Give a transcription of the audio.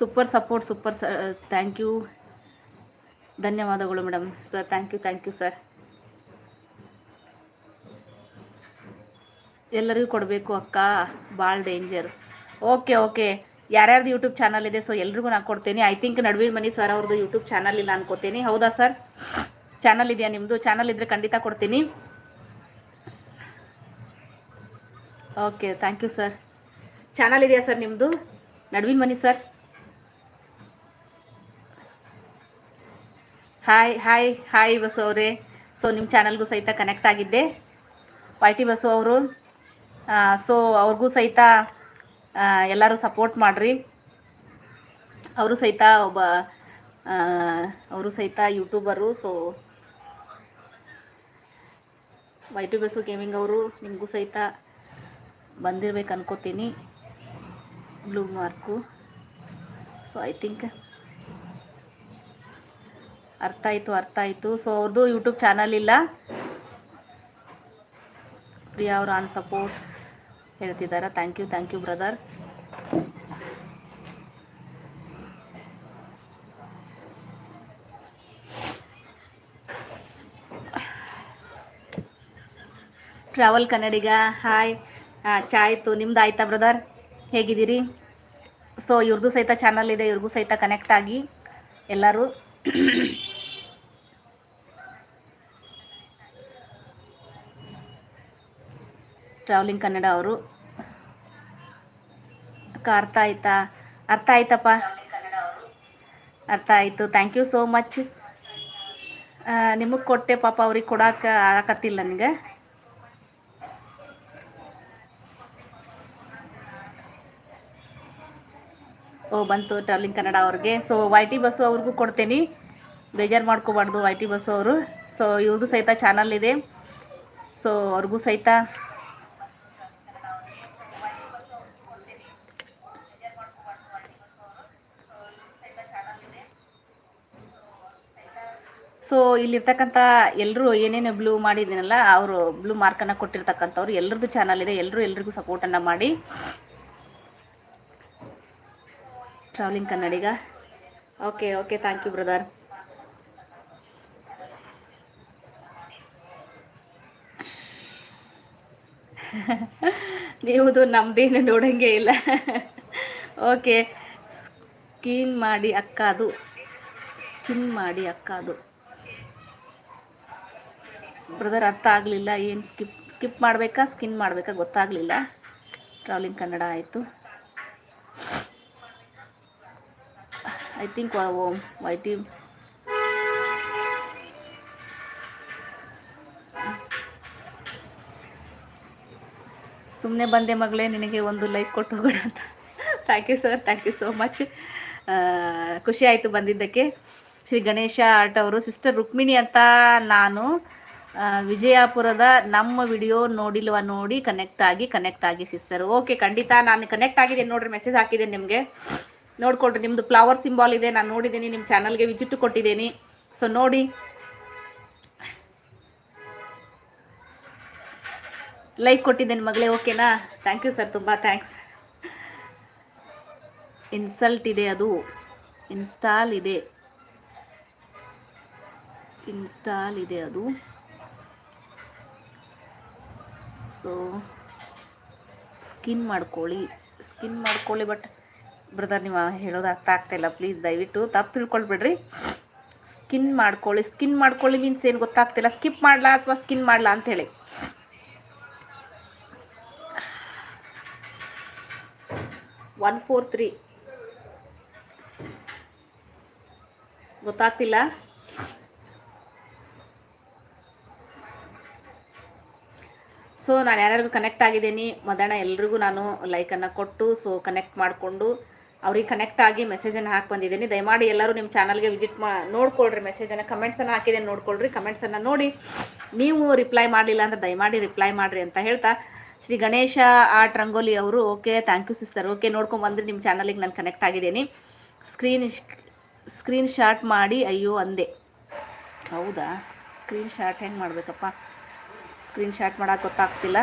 Super support, super sir thank you. ಧನ್ಯವಾದಗಳು madam. Sir, thank you thank you sir. ಎಲ್ಲರಿಗೂ ಕೊಡಬೇಕು ಅಕ್ಕ ಭಾಳ danger. Okay okay. ಯಾರ್ಯಾರ್ದು YouTube channel ಇದೆ, ಸೊ ಎಲ್ರಿಗೂ ನಾನು ಕೊಡ್ತೀನಿ. ಐ ಥಿಂಕ್ ನಡುವಿನ ಮನಿ ಸರ್ ಅವ್ರದ್ದು ಯೂಟ್ಯೂಬ್ ಚಾನಲ್ ಇಲ್ಲ ಅನ್ಕೋತೀನಿ. ಹೌದಾ ಸರ್? ಚಾನಲ್ ಇದೆಯಾ ನಿಮ್ಮದು ಚಾನಲ್ ಇದ್ದರೆ ಖಂಡಿತ ಕೊಡ್ತೀನಿ. Okay, thank you sir. Channel ಇದೆಯಾ ಸರ್ ನಿಮ್ಮದು ನಡುವಿನ ಮನಿ sir? Hi hi hi Basu ಅವರೇ. ಸೊ ನಿಮ್ಮ ಚಾನಲ್ಗೂ ಸಹಿತ ಕನೆಕ್ಟ್ ಆಗಿದ್ದೆ. ವೈ ಟಿ ಬಸು ಅವರು. ಸೊ ಅವ್ರಿಗೂ ಸಹಿತ ಎಲ್ಲರೂ ಸಪೋರ್ಟ್ ಮಾಡಿರಿ. ಅವರು ಸಹಿತ ಒಬ್ಬ ಅವರು ಸಹಿತ YouTuber so Y T Basu gaming ಅವರು, ನಿಮಗೂ ಸಹಿತ ಬಂದಿರ್ಬೇಕು ಅನ್ಕೋತೀನಿ blue mark so I think ಅರ್ಥ ಆಯಿತು ಅರ್ಥ ಆಯಿತು. ಸೊ ಅವ್ರದ್ದು ಯೂಟ್ಯೂಬ್ ಚಾನಲ್ ಇಲ್ಲ. ಪ್ರಿಯಾ ಅವರು ಆನ್ ಸಪೋರ್ಟ್ ಹೇಳ್ತಿದ್ದಾರೆ thank you thank you brother travel Kannadiga hi ಚಾ ಆಯಿತು. ನಿಮ್ದು ಆಯ್ತಾ ಬ್ರದರ್ ಹೇಗಿದ್ದೀರಿ? ಸೊ ಇವ್ರದ್ದು ಸಹಿತ ಚಾನಲ್ ಇದೆ, ಇವ್ರಿಗೂ ಸಹಿತ ಕನೆಕ್ಟ್ ಆಗಿ ಎಲ್ಲರೂ. ಟ್ರಾವೆಲಿಂಗ್ ಕನ್ನಡ ಅವರು. ಅಕ್ಕ, ಅರ್ಥ ಆಯ್ತಾ? ಅರ್ಥ ಆಯ್ತಪ್ಪ? ಅರ್ಥ ಆಯಿತು. ಥ್ಯಾಂಕ್ ಯು ಸೋ ಮಚ್ ನಿಮಗೆ ಕೊಟ್ಟೆ ಪಾಪ ಅವ್ರಿಗೆ ಕೊಡಕ್ಕೆ ಆಗಕತ್ತಿಲ್ಲ ನನಗೆ. ಓ, ಬಂತು ಟ್ರಾವೆಲಿಂಗ್ ಕನ್ನಡ ಅವ್ರಿಗೆ. ಸೊ ವೈ ಟಿ ಬಸ್ಸು ಅವ್ರಿಗೂ ಕೊಡ್ತೀನಿ. ಬೇಜಾರು ಮಾಡ್ಕೋಬಾರ್ದು ವೈ ಟಿ ಬಸ್ಸು ಅವರು. ಸೊ ಇವ್ರದ್ದು ಸಹಿತ ಚಾನಲ್ ಇದೆ. ಸೊ ಅವ್ರಿಗೂ ಸಹಿತ ಸೊ ಇಲ್ಲಿರ್ತಕ್ಕಂಥ ಎಲ್ಲರೂ ಏನೇನು ಬ್ಲೂ ಮಾಡಿದ್ದೀನಲ್ಲ, ಅವರು ಬ್ಲೂ ಮಾರ್ಕನ್ನು ಕೊಟ್ಟಿರ್ತಕ್ಕಂಥವ್ರು ಎಲ್ಲರದ್ದು ಚಾನಲ್ ಇದೆ ಎಲ್ಲರೂ ಎಲ್ರಿಗೂ ಸಪೋರ್ಟನ್ನು ಮಾಡಿ. Travelling Kannadiga. Okay okay thank you brother ನೀವುದು ನಮ್ದೇನು ನೋಡಂಗೆ ಇಲ್ಲ. ಓಕೆ ಸ್ಕಿನ್ ಮಾಡಿ ಅಕ್ಕ ಅದು ಸ್ಕಿನ್ ಮಾಡಿ ಅಕ್ಕ ಅದು ಬ್ರದರ್ ಅರ್ಥ ಆಗಲಿಲ್ಲ. ಏನು ಸ್ಕಿಪ್ ಸ್ಕಿಪ್ ಮಾಡಬೇಕಾ ಸ್ಕಿನ್ ಮಾಡಬೇಕಾ ಗೊತ್ತಾಗಲಿಲ್ಲ. ಟ್ರಾವೆಲಿಂಗ್ ಕನ್ನಡ ಆಯಿತು. ಐ ಥಿಂಕ್ ವೈ ಟಿ ಸುಮ್ಮನೆ ಬಂದೆ ಮಗಳೇ, ನಿನಗೆ ಒಂದು ಲೈಕ್ ಕೊಟ್ಟು ಹೋಗೋಣ ಅಂತ. Thank you sir thank you so much ಖುಷಿ ಆಯಿತು ಬಂದಿದ್ದಕ್ಕೆ. ಶ್ರೀ ಗಣೇಶ ಆರ್ಟ್ ಅವರು ಸಿಸ್ಟರ್ ರುಕ್ಮಿಣಿ ಅಂತ ನಾನು ವಿಜಯಪುರದ ನಮ್ಮ ವಿಡಿಯೋ ನೋಡಿಲ್ವ ನೋಡಿ ಕನೆಕ್ಟ್ ಆಗಿ ಕನೆಕ್ಟ್ ಆಗಿ ಸಿಸ್ಟರ್ ಓಕೆ ಖಂಡಿತ ನಾನು ಕನೆಕ್ಟ್ ಆಗಿದ್ದೇನೆ ನೋಡ್ರಿ ಮೆಸೇಜ್ ಹಾಕಿದ್ದೇನೆ ನಿಮಗೆ. ನೋಡ್ಕೊಳ್ರಿ ನಿಮ್ಮದು ಫ್ಲವರ್ ಸಿಂಬಾಲ್ ಇದೆ, ನಾನು ನೋಡಿದ್ದೀನಿ ನಿಮ್ಮ ಚಾನಲ್ಗೆ ವಿಜಿಟ್ ಕೊಟ್ಟಿದ್ದೀನಿ. ಸೊ ನೋಡಿ. ಲೈಕ್ ಕೊಟ್ಟಿದ್ದೇನೆ ಮಗಳೇ ಓಕೆನಾ ಥ್ಯಾಂಕ್ ಯು ಸರ್ ತುಂಬ ಥ್ಯಾಂಕ್ಸ್ ಇನ್ಸಲ್ಟ್ ಇದೆ ಅದು. ಇನ್ಸ್ಟಾಲ್ ಇದೆ. ಇನ್ಸ್ಟಾಲ್ ಇದೆ ಅದು. ಸೊ, ಸ್ಕಿನ್ ಮಾಡ್ಕೊಳ್ಳಿ. ಸ್ಕಿನ್ ಮಾಡ್ಕೊಳ್ಳಿ, ಬಟ್ ಬ್ರದರ್ ನೀವು ಹೇಳೋದು ಅರ್ಥ ಆಗ್ತಾಯಿಲ್ಲ ಪ್ಲೀಸ್ ದಯವಿಟ್ಟು ತಪ್ಪು ತಿಳ್ಕೊಳ್ಬೇಡ್ರಿ. ಸ್ಕಿನ್ ಮಾಡ್ಕೊಳ್ಳಿ. ಸ್ಕಿನ್ ಮಾಡ್ಕೊಳ್ಳಿ ಮೀನ್ಸ್ ಏನು ಗೊತ್ತಾಗ್ತಿಲ್ಲ ಸ್ಕಿಪ್ ಮಾಡಲಾ ಅಥವಾ ಸ್ಕಿನ್ ಮಾಡಲಾ ಅಂಥೇಳಿ ಒನ್, ಫೋರ್, ತ್ರೀ. ಗೊತ್ತಾಗ್ತಿಲ್ಲ? ಸೊ ನಾನು ಯಾರ್ಯಾರಿಗೂ ಕನೆಕ್ಟ್ ಆಗಿದ್ದೀನಿ, ಮಧ್ಯಾಹ್ನ ಎಲ್ರಿಗೂ ನಾನು ಲೈಕನ್ನು ಕೊಟ್ಟು ಸೊ ಕನೆಕ್ಟ್ ಮಾಡಿಕೊಂಡು ಅವ್ರಿಗೆ ಕನೆಕ್ಟ್ ಆಗಿ ಮೆಸೇಜನ್ನು ಹಾಕಿ ಬಂದಿದ್ದೀನಿ. ದಯಮಾಡಿ ಎಲ್ಲರೂ ನಿಮ್ಮ ಚಾನಲ್ಗೆ ವಿಸಿಟ್ ಮಾ, ನೋಡ್ಕೊಳ್ರಿ ಮೆಸೇಜನ್ನು ಕಮೆಂಟ್ಸನ್ನು ಹಾಕಿದ್ದೀನಿ ನೋಡ್ಕೊಳ್ರಿ. ಕಮೆಂಟ್ಸನ್ನು ನೋಡಿ ನೀವು ರಿಪ್ಲೈ ಮಾಡಲಿಲ್ಲ ಅಂದರೆ ದಯಮಾಡಿ ರಿಪ್ಲೈ ಮಾಡಿರಿ ಅಂತ ಹೇಳ್ತಾ ಶ್ರೀ ಗಣೇಶ ಆರ್ಟ್ ರಂಗೋಲಿ ಅವರು okay thank you sister okay ನೋಡ್ಕೊಂಬಂದ್ರೆ ಬಂದರೆ ನಿಮ್ಮ ಚಾನಲಿಗೆ ನಾನು ಕನೆಕ್ಟ್ ಆಗಿದ್ದೀನಿ. ಸ್ಕ್ರೀನ್ ಸ್ಕ್ರೀನ್ ಶಾಟ್ ಮಾಡಿ, ಅಯ್ಯೋ, ಅಂದೆ. ಹೌದಾ? ಸ್ಕ್ರೀನ್ ಶಾಟ್ ಹೆಂಗೆ ಮಾಡಬೇಕಪ್ಪ? ಸ್ಕ್ರೀನ್ ಶಾಟ್ ಮಾಡೋಕೆ ಗೊತ್ತಾಗ್ತಿಲ್ಲ.